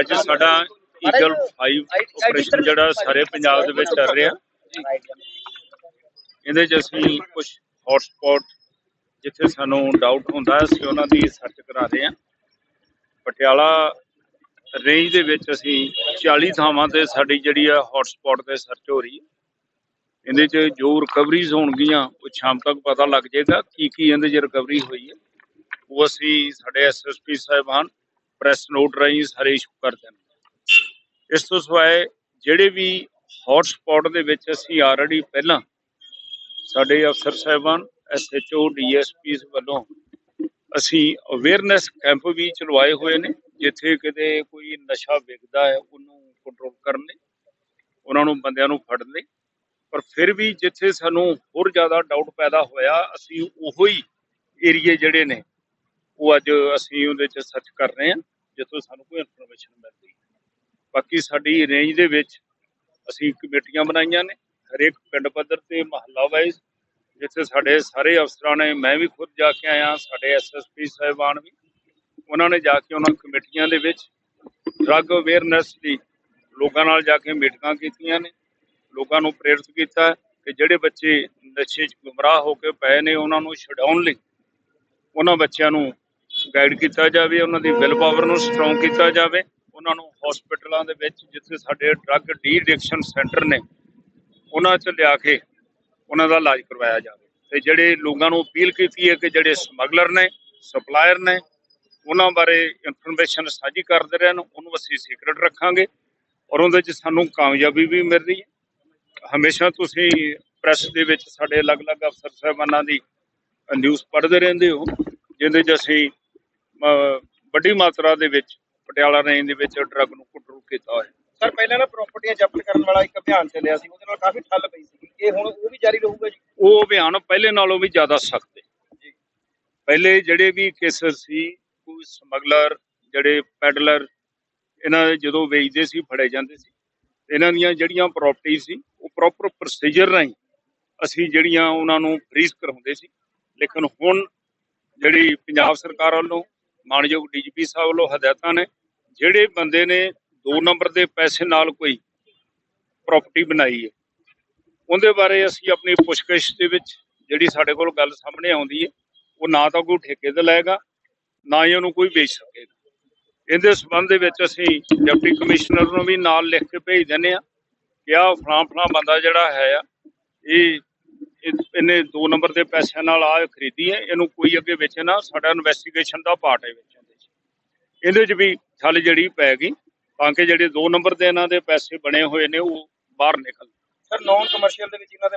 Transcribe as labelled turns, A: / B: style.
A: ਅੱਜ ਸਾਡਾ eagle 5 operation ਜਿਹੜਾ ਸਾਰੇ ਪੰਜਾਬ ਦੇ ਵਿੱਚ ਚੱਲ ਰਿਹਾ। ਇਹਦੇ 'ਚ ਅਸੀਂ ਕੁਝ ਹੌਟਸਪੌਟ ਜਿੱਥੇ ਸਾਨੂੰ ਡਾਊਟ ਹੁੰਦਾ ਅਸੀਂ ਉਹਨਾਂ ਦੀ ਸਰਚ ਕਰਾ ਰਹੇ ਹਾਂ। ਪਟਿਆਲਾ ਰੇਂਜ ਦੇ ਵਿੱਚ ਅਸੀਂ 40 ਥਾਵਾਂ ਤੇ ਸਾਡੀ ਜਿਹੜੀ ਆ ਹੌਟਸਪੌਟ ਤੇ ਸਰਚ ਹੋ ਰਹੀ ਹੈ। ਇਹਦੇ 'ਚ ਜੋ ਰਿਕਵਰੀਜ਼ ਹੋਣਗੀਆਂ, ਉਹ ਸ਼ਾਮ ਤੱਕ ਪਤਾ ਲੱਗ ਜਾਏਗਾ ਕੀ ਕੀ ਇਹਦੇ 'ਚ ਰਿਕਵਰੀ ਹੋਈ ਹੈ। ਉਹ ਅਸੀਂ ਸਾਡੇ ਐਸਐਸਪੀ ਸਾਹਿਬਾਨ ਪ੍ਰੈਸ ਨੋਟ ਰਾਹੀਂ ਸਾਰੇ ਇਸ਼ੂ ਕਰ ਦੇਣਗੇ ਇਸ ਤੋਂ ਸਿਵਾਏ ਜਿਹੜੇ ਵੀ ਹੌਟ ਸਪੌਟ ਦੇ ਵਿੱਚ ਅਸੀਂ ਆਲਰੇਡੀ ਪਹਿਲਾਂ ਸਾਡੇ ਅਫਸਰ ਸਾਹਿਬਾਨ ਐਸਐਚਓ ਡੀਐਸਪੀ ਵੱਲੋਂ ਅਸੀਂ ਅਵੇਅਰਨੈਸ ਕੈਂਪ ਵੀ ਚਲਵਾਏ ਹੋਏ ਨੇ, ਜਿੱਥੇ ਕਿਤੇ ਕੋਈ ਨਸ਼ਾ ਵਿਕਦਾ ਹੈ, ਉਹਨੂੰ ਕੰਟਰੋਲ ਕਰਨ ਲਈ, ਉਹਨਾਂ ਨੂੰ ਬੰਦਿਆਂ ਨੂੰ ਫੜਨ ਲਈ। ਪਰ ਫਿਰ ਵੀ ਜਿੱਥੇ ਸਾਨੂੰ ਹੋਰ ਜ਼ਿਆਦਾ ਡਾਊਟ ਪੈਦਾ ਹੋਇਆ, ਅਸੀਂ ਉਹੋ ਹੀ ਏਰੀਏ ਜਿਹੜੇ ਨੇ, ਉਹ ਅੱਜ ਅਸੀਂ ਉਹਦੇ 'ਚ ਸਰਚ ਕਰ ਰਹੇ ਹਾਂ। ਜਿੱਥੋਂ ਸਾਨੂੰ ਕੋਈ ਇਨਫੋਰਮੇਸ਼ਨ ਮਿਲਦੀ। ਬਾਕੀ ਸਾਡੀ ਰੇਂਜ ਦੇ ਵਿੱਚ ਅਸੀਂ ਕਮੇਟੀਆਂ ਬਣਾਈਆਂ ਨੇ, ਹਰੇਕ ਪਿੰਡ ਪੱਧਰ ਤੇ, ਮਹੱਲਾ ਵਾਈਜ਼ ਜਿੱਥੇ ਸਾਡੇ ਸਾਰੇ ਅਫਸਰਾਂ ਨੇ, ਮੈਂ ਵੀ ਖੁਦ ਜਾ ਕੇ ਆਇਆ, ਸਾਡੇ ਐਸਐਸਪੀ ਸਾਹਿਬਾਨ ਵੀ, ਉਹਨਾਂ ਨੇ ਜਾ ਕੇ ਉਹਨਾਂ ਕਮੇਟੀਆਂ ਦੇ ਵਿੱਚ ਡਰੱਗ ਅਵੇਅਰਨੈਸ ਦੀ ਲੋਕਾਂ ਨਾਲ ਜਾ ਕੇ ਮੀਟਿੰਗਾਂ ਕੀਤੀਆਂ ਨੇ, ਲੋਕਾਂ ਨੂੰ ਪ੍ਰੇਰਿਤ ਕੀਤਾ ਕਿ ਜਿਹੜੇ ਬੱਚੇ ਨਸ਼ੇ 'ਚ ਗੁੰਮਰਾਹ ਹੋ ਕੇ ਪਏ ਨੇ, ਉਹਨਾਂ ਨੂੰ ਛਡਾਉਣ ਲਈ, ਉਹਨਾਂ ਬੱਚਿਆਂ ਨੂੰ ਗਾਈਡ ਕੀਤਾ ਜਾਵੇ, ਉਹਨਾਂ ਦੀ ਵਿਲ ਪਾਵਰ ਨੂੰ ਸਟਰੋਂਗ ਕੀਤਾ ਜਾਵੇ, ਉਹਨਾਂ ਨੂੰ ਹਸਪੀਟਲਾਂ ਦੇ ਵਿੱਚ ਜਿੱਥੇ ਸਾਡੇ ਡਰੱਗ ਡੀ ਐਡਿਕਸ਼ਨ ਸੈਂਟਰ ਨੇ, ਉਹਨਾਂ 'ਚ ਲਿਆ ਕੇ ਉਹਨਾਂ ਦਾ ਇਲਾਜ ਕਰਵਾਇਆ ਜਾਵੇ। ਤੇ ਜਿਹੜੇ ਲੋਕਾਂ ਨੂੰ ਅਪੀਲ ਕੀਤੀ ਹੈ ਕਿ ਜਿਹੜੇ ਸਮਗਲਰ ਨੇ ਸਪਲਾਇਰ ਨੇ, ਉਹਨਾਂ ਬਾਰੇ ਇਨਫੋਰਮੇਸ਼ਨ ਸਾਂਝੀ ਕਰਦੇ ਰਹਿਣ, ਉਹਨੂੰ ਅਸੀਂ ਸੀਕ੍ਰੇਟ ਰੱਖਾਂਗੇ ਔਰ ਉਹਦੇ 'ਚ ਸਾਨੂੰ ਕਾਮਯਾਬੀ ਵੀ ਮਿਲ ਰਹੀ ਹੈ। ਹਮੇਸ਼ਾ ਤੁਸੀਂ ਪ੍ਰੈਸ ਦੇ ਵਿੱਚ ਸਾਡੇ ਅਲੱਗ-ਅਲੱਗ ਅਫਸਰ ਸਾਹਿਬਾਨਾਂ ਦੀ ਨਿਊਜ਼ ਪੜ੍ਹਦੇ ਰਹਿੰਦੇ ਹੋ, ਜਿਹਦੇ 'ਚ ਅਸੀਂ ਵੱਡੀ ਮਾਤਰਾ ਦੇ ਵਿੱਚ ਪਟਿਆਲਾ ਰੇਂਜ ਦੇ ਵਿੱਚ ਡਰੱਗ ਨੂੰ ਕੰਟਰੋਲ ਕੀਤਾ ਹੋਇਆ।
B: ਸਰ ਪਹਿਲਾਂ ਨਾ ਪ੍ਰਾਪਰਟੀਆਂ ਜ਼ਬਤ ਕਰਨ ਵਾਲਾ ਇੱਕ ਅਭਿਆਨ ਚੱਲਿਆ ਸੀ ਉਹਦੇ ਨਾਲ ਕਾਫੀ ਠੱਲ ਪਈ ਸੀ। ਇਹ ਹੁਣ ਉਹ ਵੀ ਜਾਰੀ ਰਹੂਗਾ ਜੀ?
A: ਉਹ ਅਭਿਆਨ ਪਹਿਲੇ ਨਾਲੋਂ ਵੀ ਜ਼ਿਆਦਾ ਸਖਤ ਹੈ। ਪਹਿਲੇ ਜਿਹੜੇ ਵੀ ਕੇਸਰ ਸੀ ਕੋਈ ਸਮਗਲਰ ਜਿਹੜੇ ਪੈਡਲਰ ਇਹਨਾਂ ਦੇ ਜਦੋਂ ਵੇਚਦੇ ਸੀ ਫੜੇ ਜਾਂਦੇ ਸੀ। ਇਹਨਾਂ ਦੀਆਂ ਜਿਹੜੀਆਂ ਪ੍ਰਾਪਰਟੀ ਸੀ ਉਹ ਪ੍ਰੋਪਰ ਪ੍ਰੋਸੀਜਰ ਰਾਹੀਂ ਅਸੀਂ ਜਿਹੜੀਆਂ ਉਹਨਾਂ ਨੂੰ ਫ੍ਰੀਜ਼ ਕਰਾਉਂਦੇ ਸੀ। ਲੇਕਿਨ ਹੁਣ ਜਿਹੜੀ ਪੰਜਾਬ ਸਰਕਾਰ ਵੱਲੋਂ ਮਾਨਯੋਗ ਡੀਜੀਪੀ ਸਾਹਿਬ ਵੱਲੋਂ ਹਦਾਇਤਾਂ ਨੇ, ਜਿਹੜੇ ਬੰਦੇ ਨੇ 2 ਨੰਬਰ ਦੇ ਪੈਸੇ ਨਾਲ ਕੋਈ ਪ੍ਰਾਪਰਟੀ ਬਣਾਈ ਹੈ, ਉਹਦੇ ਬਾਰੇ ਅਸੀਂ ਆਪਣੀ ਪੁੱਛਗਿੱਛ ਦੇ ਵਿੱਚ ਜਿਹੜੀ ਸਾਡੇ ਕੋਲ ਗੱਲ ਸਾਹਮਣੇ ਆਉਂਦੀ ਹੈ, ਉਹ ਨਾ ਤਾਂ ਕੋਈ ਠੇਕੇ ਤੇ ਲਏਗਾ, ਨਾ ਹੀ ਉਹਨੂੰ ਕੋਈ ਵੇਚ ਸਕੇਗਾ। ਇਹਦੇ ਸਬੰਧ ਦੇ ਵਿੱਚ ਅਸੀਂ ਡਿਪਟੀ ਕਮਿਸ਼ਨਰ ਨੂੰ ਵੀ ਨਾਲ ਲਿਖ ਕੇ ਭੇਜ ਦਿੰਦੇ ਆ ਕਿ ਆਹ ਫਲਾਂ ਫਲਾਂ ਬੰਦਾ ਜਿਹੜਾ ਹੈ ਆ, ਇਹ- ਇਹਨੇ 2 ਨੰਬਰ ਦੇ ਪੈਸਿਆਂ ਨਾਲ ਆ ਖਰੀਦੀ ਹੈ, ਇਹਨੂੰ ਕੋਈ ਅੱਗੇ ਵੇਚੇ ਨਾ, ਸਾਡਾ ਇਨਵੈਸਟੀਗੇਸ਼ਨ ਦਾ ਪਾਰਟ ਹੈ ਵਿੱਚ ਇਹਦੇ ਇਹਦੇ 'ਚ ਵੀ ਛਲ ਜਿਹੜੀ ਪੈ ਗਈ, ਤਾਂ ਕਿ ਜਿਹੜੇ 2 ਨੰਬਰ ਦੇ ਇਹਨਾਂ ਦੇ ਪੈਸੇ ਬਣੇ ਹੋਏ ਨੇ, ਉਹ ਬਾਹਰ ਨਿਕਲ।
B: ਸਰ ਨਾਨ ਕਮਰਸ਼ੀਅਲ ਦੇ ਵਿੱਚ ਇਹਨਾਂ ਦੇ